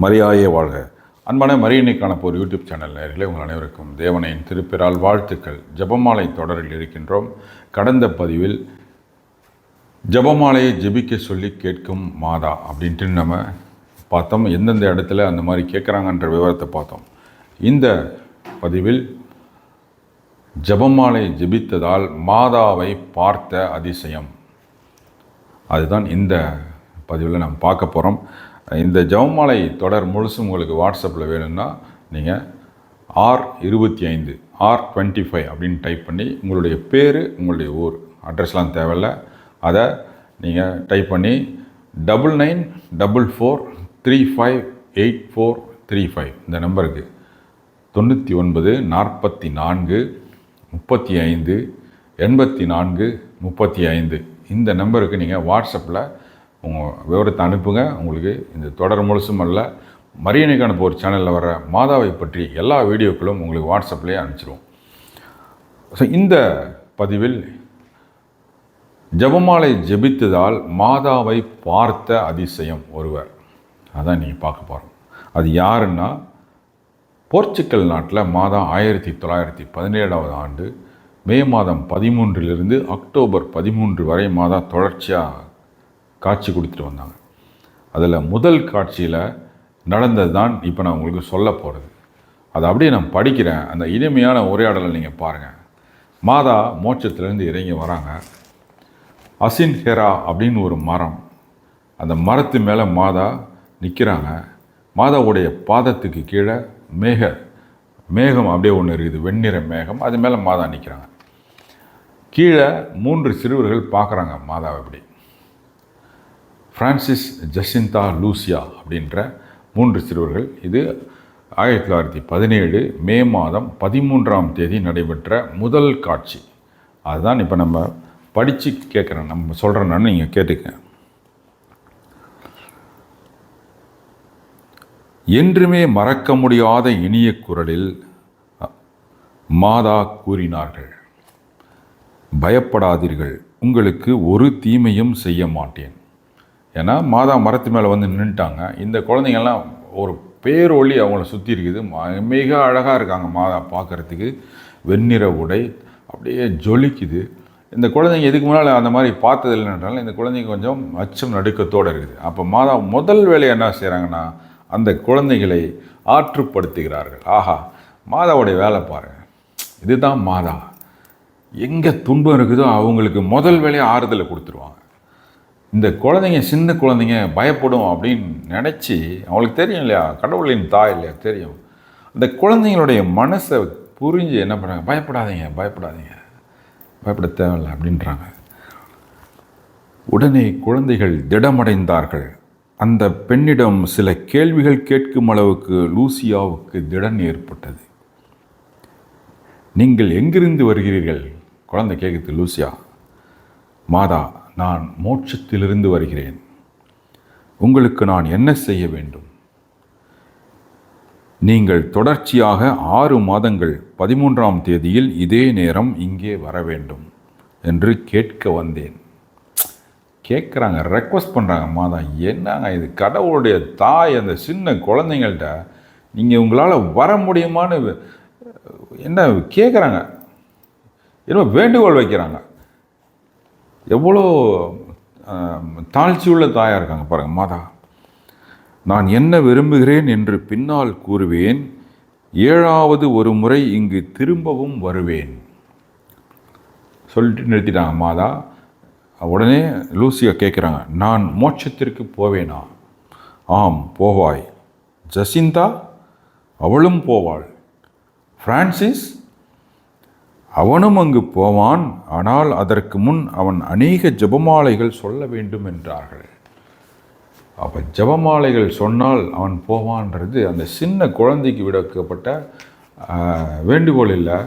மரியாயே வாழ்க. அன்பான மரியணைக்கான ஒரு யூடியூப் சேனல் நேர்களே உங்கள் அனைவருக்கும் தேவனையின் திருப்பிரால் வாழ்த்துக்கள். ஜெபமாலை தொடரில் இருக்கின்றோம். கடந்த பதிவில் ஜெபமாலையை ஜெபிக்க சொல்லி கேட்கும் மாதா அப்படின்ட்டு நம்ம பார்த்தோம். எந்தெந்த இடத்துல அந்த மாதிரி கேட்குறாங்கன்ற விவரத்தை பார்த்தோம். இந்த பதிவில் ஜபமாலை ஜெபித்ததால் மாதாவை பார்த்த அதிசயம். அதுதான் இந்த பதிவில் நாம் பார்க்க போகிறோம் இந்த ஜெபமாலை தொடர் முழுசும் உங்களுக்கு வாட்ஸ்அப்பில் வேணும்னா நீங்கள் ஆர் இருபத்தி ஐந்து ஆர் டுவெண்ட்டி ஃபைவ் அப்படின்னு டைப் பண்ணி உங்களுடைய பேர் உங்களுடைய ஊர் அட்ரஸ்லாம் தேவையில்ல. அதை நீங்கள் டைப் பண்ணி double nine double four three five eight four three five இந்த நம்பருக்கு தொண்ணூற்றி ஒன்பது நாற்பத்தி நான்கு முப்பத்தி ஐந்து எண்பத்தி நான்கு முப்பத்தி ஐந்து இந்த நம்பருக்கு நீங்கள் வாட்ஸ்அப்பில் உங்கள் விவரத்தை அனுப்புங்க. உங்களுக்கு இந்த தொடர் முழுசும் அல்ல மரியணைக்கான ஒரு சேனலில் வர மாதாவை பற்றி எல்லா வீடியோக்களும் உங்களுக்கு வாட்ஸ்அப்லேயே அனுப்பிச்சிடுவோம் ஸோ இந்த பதிவில் ஜெபமாலை ஜெபித்ததால் மாதாவை பார்த்த அதிசயம் ஒருவர். அதான் நீங்கள் பார்க்க போகிறோம் அது யாருன்னா போர்ச்சுக்கல் நாட்டில் மாதம் ஆயிரத்தி தொள்ளாயிரத்தி பதினேழாவது ஆண்டு மே மாதம் பதிமூன்றிலிருந்து அக்டோபர் பதிமூன்று வரை மாதா தொடர்ச்சியாக காட்சி கொடுத்துட்டு வந்தாங்க. அதில் முதல் காட்சியில் நடந்தது தான் இப்போ நான் உங்களுக்கு சொல்ல போகிறது அதை அப்படியே நான் படிக்கிறேன். அந்த இனிமையான உரையாடலை நீங்கள் பாருங்கள் மாதா மோட்சத்திலேருந்து இறங்கி வராங்க. அசின் ஹெரா அப்படின்னு ஒரு மரம். அந்த மரத்து மேலே மாதா நிற்கிறாங்க மாதாவுடைய பாதத்துக்கு கீழே மேக மேகம் அப்படியே ஒன்று இருக்குது. வெண்ணிற மேகம். அது மேலே மாதா நிற்கிறாங்க கீழே மூன்று சிறுவர்கள் பார்க்குறாங்க மாதாவை இப்படி ஃப்ரான்சிஸ் ஜசிந்தா லூசியா அப்படின்ற மூன்று சிறுவர்கள். இது ஆயிரத்தி தொள்ளாயிரத்தி பதினேழு மே மாதம் பதிமூன்றாம் தேதி நடைபெற்ற முதல் காட்சி. அதுதான் இப்போ நம்ம படித்து கேட்குறேன் நம்ம சொல்கிறேன்னு நீங்கள் கேட்டுக்க. என்றுமே மறக்க முடியாத இனிய குரலில் மாதா கூறினார்கள் பயப்படாதீர்கள் உங்களுக்கு ஒரு தீமையும் செய்ய மாட்டேன். ஏன்னா மாதா மரத்து மேலே வந்து நின்றுட்டாங்க இந்த குழந்தைங்கள்லாம் ஒரு பேரொளி அவங்கள சுற்றி இருக்குது. ம- மிக அழகாக இருக்காங்க மாதா பார்க்குறதுக்கு வெண்ணிற உடை அப்படியே ஜொலிக்குது. இந்த குழந்தைங்க இதுக்கு முன்னால் அந்த மாதிரி பார்த்தது இல்லைன்றாலும் இந்த குழந்தைங்க கொஞ்சம் அச்சம் நடுக்கத்தோடு இருக்குது. அப்போ மாதா முதல் வேலை என்ன செய்கிறாங்கன்னா அந்த குழந்தைகளை ஆற்றுப்படுத்துகிறார்கள். ஆஹா மாதாவுடைய வேலை பாருங்கள் இதுதான் மாதா. எங்கே துன்பம் இருக்குதோ அவங்களுக்கு முதல் வேலையை ஆறுதலை கொடுத்துருவாங்க. இந்த குழந்தைங்க சின்ன குழந்தைங்க பயப்படும் அப்படின்னு நினச்சி அவங்களுக்கு தெரியும் இல்லையா? கடவுளின் தாய் இல்லையா? தெரியும். அந்த குழந்தைங்களுடைய மனசை புரிஞ்சு என்ன பண்ணுறாங்க பயப்படாதீங்க பயப்படாதீங்க. பயப்பட தேவையில்லை அப்படின்றாங்க. உடனே குழந்தைகள் திடமடைந்தார்கள். அந்த பெண்ணிடம் சில கேள்விகள் கேட்கும் அளவுக்கு லூசியாவுக்கு திடன் ஏற்பட்டது. நீங்கள் எங்கிருந்து வருகிறீர்கள்? குழந்தை கேட்குது லூசியா. மாதா நான் மோட்சத்திலிருந்து வருகிறேன். உங்களுக்கு நான் என்ன செய்ய வேண்டும்? நீங்கள் தொடர்ச்சியாக ஆறு மாதங்கள் பதிமூன்றாம் தேதியில் இதே நேரம் இங்கே வர வேண்டும் என்று கேட்க வந்தேன். கேட்குறாங்க ரெக்வஸ்ட் பண்ணுறாங்க மாதா என்னங்க இது? கடவுளுடைய தாய் அந்த சின்ன குழந்தைங்கள்ட்ட நீங்கள் உங்களால் வர முடியுமான்னு என்ன கேட்குறாங்க? என்னமோ வேண்டுகோள் வைக்கிறாங்க. எவ்வளோ தாழ்ச்சி தாழ்ச்சியுள்ள தாயாக இருக்காங்க பாருங்கள் மாதா. நான் என்ன விரும்புகிறேன் என்று பின்னால் கூறுவேன் ஏழாவது ஒரு முறை இங்கு திரும்பவும் வருவேன். சொல்லிட்டு நிறுத்திட்டாங்க மாதா. உடனே லூசியா கேட்குறாங்க நான் மோட்சத்திற்கு போவேனா? ஆம் போவாய். ஜசிந்தா அவளும் போவாள். ஃப்ரான்சிஸ் அவனும் அங்கு போவான் ஆனால் அதற்கு முன் அவன் அநேக ஜெபமாலைகள் சொல்ல வேண்டும் என்றார்கள். அப்போ ஜெபமாலைகள் சொன்னால் அவன் போவான்றது அந்த சின்ன குழந்தைக்கு விடுக்கப்பட்ட வேண்டுகோள் இல்லை.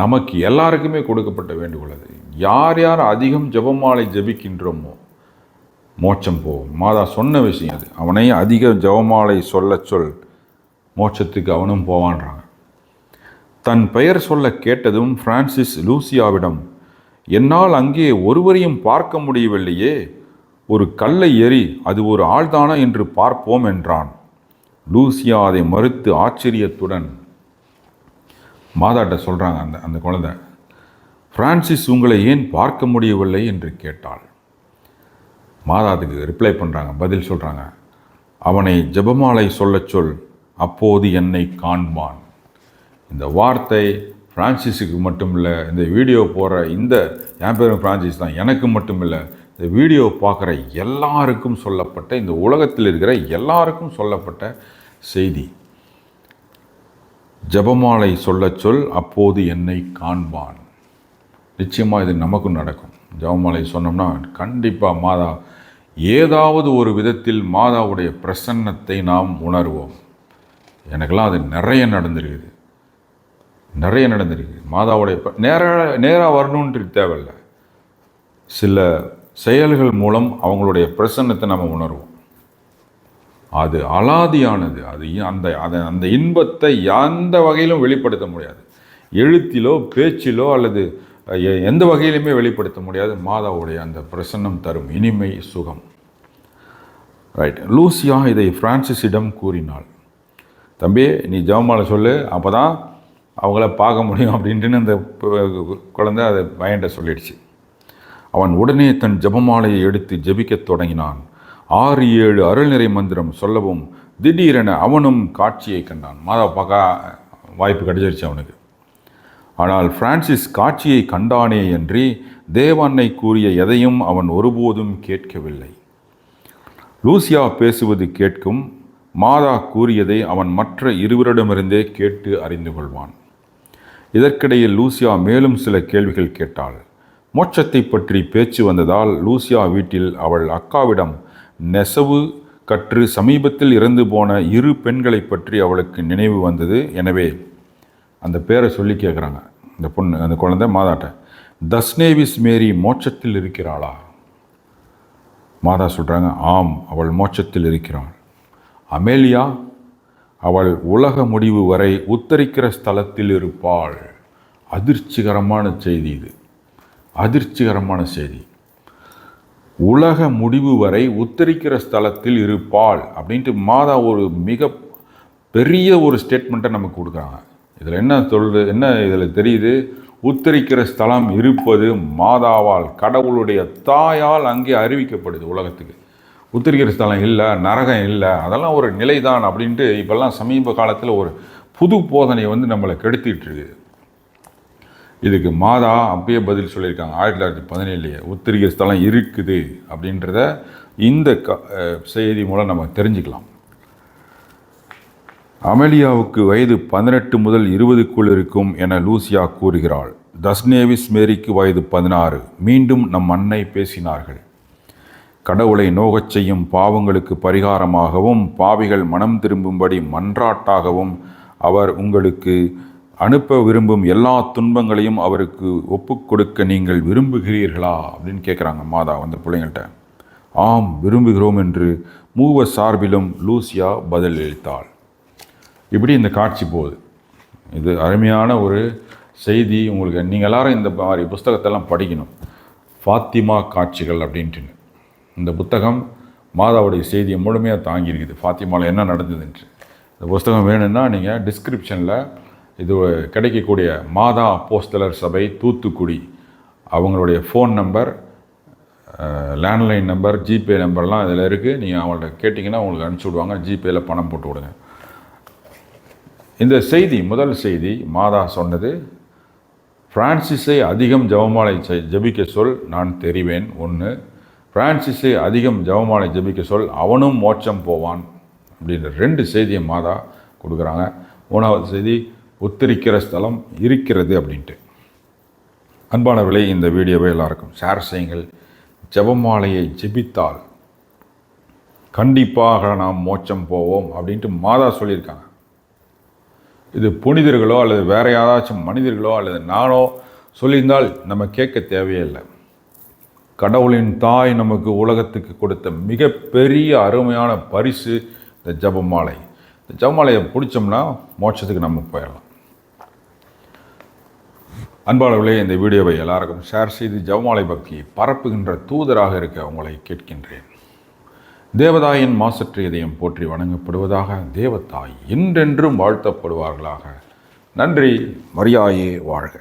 நமக்கு எல்லாருக்குமே கொடுக்கப்பட்ட வேண்டுகோள் அது. யார் யார் அதிகம் ஜெபமாலை ஜெபிக்கின்றோமோ மோட்சம் போவோம். மாதா சொன்ன விஷயம் அது. அவனை அதிக ஜெபமாலை சொல்ல சொல் மோட்சத்துக்கு அவனும் போவான்றான். தன் பெயர் சொல்ல கேட்டதும் பிரான்சிஸ் லூசியாவிடம் என்னால் அங்கே ஒருவரையும் பார்க்க முடியவில்லையே ஒரு கல்லை எறி அது ஒரு ஆள்தானா என்று பார்ப்போம் என்றான். லூசியா அதை மறுத்து ஆச்சரியத்துடன் மாதாட்ட சொல்கிறாங்க அந்த அந்த குழந்தை பிரான்சிஸ் உங்களை ஏன் பார்க்க முடியவில்லை? என்று கேட்டாள். மாதா அதுக்கு ரிப்ளை பண்ணுறாங்க பதில் சொல்கிறாங்க அவனை ஜெபமாலை சொல்லச் சொல் அப்போது என்னை காண்பான். இந்த வார்த்தை ஃப்ரான்சிஸுக்கு மட்டும் இல்லை இந்த வீடியோ போகிற இந்த என் பேரும் தான் எனக்கு மட்டும் இல்லை இந்த வீடியோ பார்க்குற எல்லாருக்கும் சொல்லப்பட்ட இந்த உலகத்தில் இருக்கிற எல்லாருக்கும் சொல்லப்பட்ட செய்தி. ஜெபமாலை சொல்லச் சொல் அப்போது என்னை காண்பான். நிச்சயமாக இது நமக்கும் நடக்கும். ஜெபமாலை சொன்னோம்னா கண்டிப்பாக மாதா ஏதாவது ஒரு விதத்தில் மாதாவுடைய பிரசன்னத்தை நாம் உணர்வோம். எனக்கெல்லாம் அது நிறைய நடந்திருக்குது. நிறைய நடந்திருக்கு. மாதாவுடைய நேராக நேராக வரணுன்றது தேவையில்லை. சில செயல்கள் மூலம் அவங்களுடைய பிரசன்னத்தை நம்ம உணர்வோம். அது அலாதியானது. அது அந்த அதை அந்த இன்பத்தை எந்த வகையிலும் வெளிப்படுத்த முடியாது. எழுத்திலோ பேச்சிலோ அல்லது எ- எந்த வகையிலுமே வெளிப்படுத்த முடியாது. மாதாவுடைய அந்த பிரசன்னம் தரும் இனிமை சுகம். ரைட் லூசியா இதை ஃப்ரான்சிஸிடம் கூறினாள். தம்பி நீ ஜெபமாலை சொல்லு. அப்போ தான் அவங்கள பார்க்க முடியும் அப்படின்ட்டுன்னு அந்த குழந்தை அதை பையன்ட்ட சொல்லிடுச்சு. அவன் உடனே தன் ஜெபமாலையை எடுத்து ஜெபிக்கத் தொடங்கினான். ஆறு ஏழு அருள்நிறை மந்திரம் சொல்லவும் திடீரென அவனும் காட்சியை கண்டான். மாதா பார்க்க வாய்ப்பு கிடைச்சிருச்சு அவனுக்கு. ஆனால் பிரான்சிஸ் காட்சியை கண்டானே அன்றி தேவன்னை கூறிய எதையும் அவன் ஒருபோதும் கேட்கவில்லை. லூசியா பேசுவது கேட்கும். மாதா கூறியதை அவன் மற்ற இருவரிடமிருந்தே கேட்டு அறிந்து கொள்வான். இதற்கிடையில் லூசியா மேலும் சில கேள்விகள் கேட்டாள். மோட்சத்தை பற்றி பேச்சு வந்ததால் லூசியா வீட்டில் அவள் அக்காவிடம் நெசவு கற்று சமீபத்தில் இறந்து போன இரு பெண்களை பற்றி அவளுக்கு நினைவு வந்தது. எனவே அந்த பேரை சொல்லி கேட்குறாங்க இந்த பொண்ணு அந்த குழந்தை மாதாட்ட தஸ்னேவிஸ் மேரி மோட்சத்தில் இருக்கிறாளா? மாதா சொல்கிறாங்க ஆம் அவள் மோட்சத்தில் இருக்கிறாள். அமேலியா அவள் உலக முடிவு வரை உத்தரிக்கிற ஸ்தலத்தில் இருப்பாள். அதிர்ச்சிகரமான செய்தி இது. அதிர்ச்சிகரமான செய்தி. உலக முடிவு வரை உத்தரிக்கிற ஸ்தலத்தில் இருப்பாள் அப்படின்ட்டு மாதா ஒரு மிக பெரிய ஒரு ஸ்டேட்மெண்ட்டை நமக்கு கொடுக்குறாங்க. இதில் என்ன சொல்கிறது என்ன இதில் தெரியுது? உத்தரிக்கிற ஸ்தலம் இருப்பது மாதாவால் கடவுளுடைய தாயால் அங்கே அறிவிக்கப்படுது உலகத்துக்கு. உத்தரிக்கிற ஸ்தலம் இல்லை நரகம் இல்லை அதெல்லாம் ஒரு நிலை தான் அப்படின்ட்டு இப்போல்லாம் சமீப காலத்தில் ஒரு புது போதனை வந்து நம்மளை கெடுத்திட்டு இருக்குது. இதுக்கு மாதா அப்பயே பதில் சொல்லியிருக்காங்க. ஆயிரத்தி தொள்ளாயிரத்தி பதினேழுலேயே உத்திரிகை ஸ்தலம் இருக்குது அப்படின்றத இந்த க செய்தி மூலம் நம்ம தெரிஞ்சுக்கலாம். அமெலியாவுக்கு வயது பதினெட்டு முதல் இருபதுக்குள் இருக்கும் என லூசியா கூறுகிறாள். தஸ்னேவிஸ் மேரிக்கு வயது பதினாறு. மீண்டும் நம் அன்னை பேசினார்கள். கடவுளை நோகச் செய்யும் பாவங்களுக்கு பரிகாரமாகவும் பாவிகள் மனம் திரும்பும்படி மன்றாட்டாகவும் அவர் உங்களுக்கு அனுப்ப விரும்பும் எல்லா துன்பங்களையும் அவருக்கு ஒப்புக்கொடுக்க நீங்கள் விரும்புகிறீர்களா? அப்படின்னு கேட்குறாங்க மாதா அந்த பிள்ளைங்கள்ட்ட. ஆம் விரும்புகிறோம் என்று மூவ சார்பிலும் லூசியா பதில் அளித்தாள். இப்படி இந்த காட்சி போகுது. இது அருமையான ஒரு செய்தி. உங்களுக்கு நீங்கள் எல்லாரும் இந்த மாதிரி புஸ்தகத்தெல்லாம் படிக்கணும். ஃபாத்திமா காட்சிகள் அப்படின்ட்டு. இந்த புத்தகம் மாதாவுடைய செய்தியை முழுமையாக தாங்கியிருக்குது ஃபாத்திமாவில் என்ன நடந்ததுன்ட்டு இந்த புஸ்தகம் வேணும்னா நீங்கள் டிஸ்கிரிப்ஷனில் இது கிடைக்கக்கூடிய மாதா அப்போஸ்தலர் சபை தூத்துக்குடி அவங்களுடைய phone number landline number GPay நம்பர்லாம் இதில் இருக்குது நீங்கள் அவங்கள்ட்ட கேட்டிங்கன்னா உங்களுக்கு அனுப்பிச்சி விடுவாங்க. ஜிபேயில் பணம் போட்டு விடுங்க. இந்த செய்தி முதல் செய்தி மாதா சொன்னது ஃப்ரான்சிஸை அதிகம் ஜெபமாலை செய்- ஜெபிக்க சொல் நான் தெரிவேன். ஒன்று பிரான்சிஸை அதிகம் ஜெபமாலை ஜெபிக்க சொல் அவனும் மோட்சம் போவான். அப்படின்ற ரெண்டு செய்தியை மாதா கொடுக்குறாங்க. மூணாவது செய்தி உத்தரிக்கிற ஸ்தலம் இருக்கிறது அப்படின்ட்டு. அன்பானவர்களே இந்த வீடியோவை எல்லாருக்கும் ஷேர் செய்யுங்கள். ஜெபமாலையை ஜெபித்தால் கண்டிப்பாக நாம் மோட்சம் போவோம் அப்படின்ட்டு மாதா சொல்லியிருக்காங்க. இது புனிதர்களோ அல்லது வேற யாராச்சும் மனிதர்களோ அல்லது நானோ சொல்லியிருந்தால் நம்ம கேட்க தேவையே இல்லை. கடவுளின் தாய் நமக்கு உலகத்துக்கு கொடுத்த மிகப்பெரிய அருமையான பரிசு இந்த ஜெபமாலை. இந்த ஜபமாலையை பிடிச்சோம்னா மோட்சத்துக்கு நம்ம போயிடலாம். அன்பாளர்களே இந்த வீடியோவை எல்லாருக்கும் ஷேர் செய்து ஜபமாலை பக்தியை பரப்புகின்ற தூதராக இருக்க உங்களை கேட்கின்றேன். தேவதாயின் மாசற்ற இதயம் போற்றி வணங்கப்படுவதாக தேவதாய் என்றென்றும் வாழ்த்தப்படுவார்களாக. நன்றி மரியாயே வாழ்க.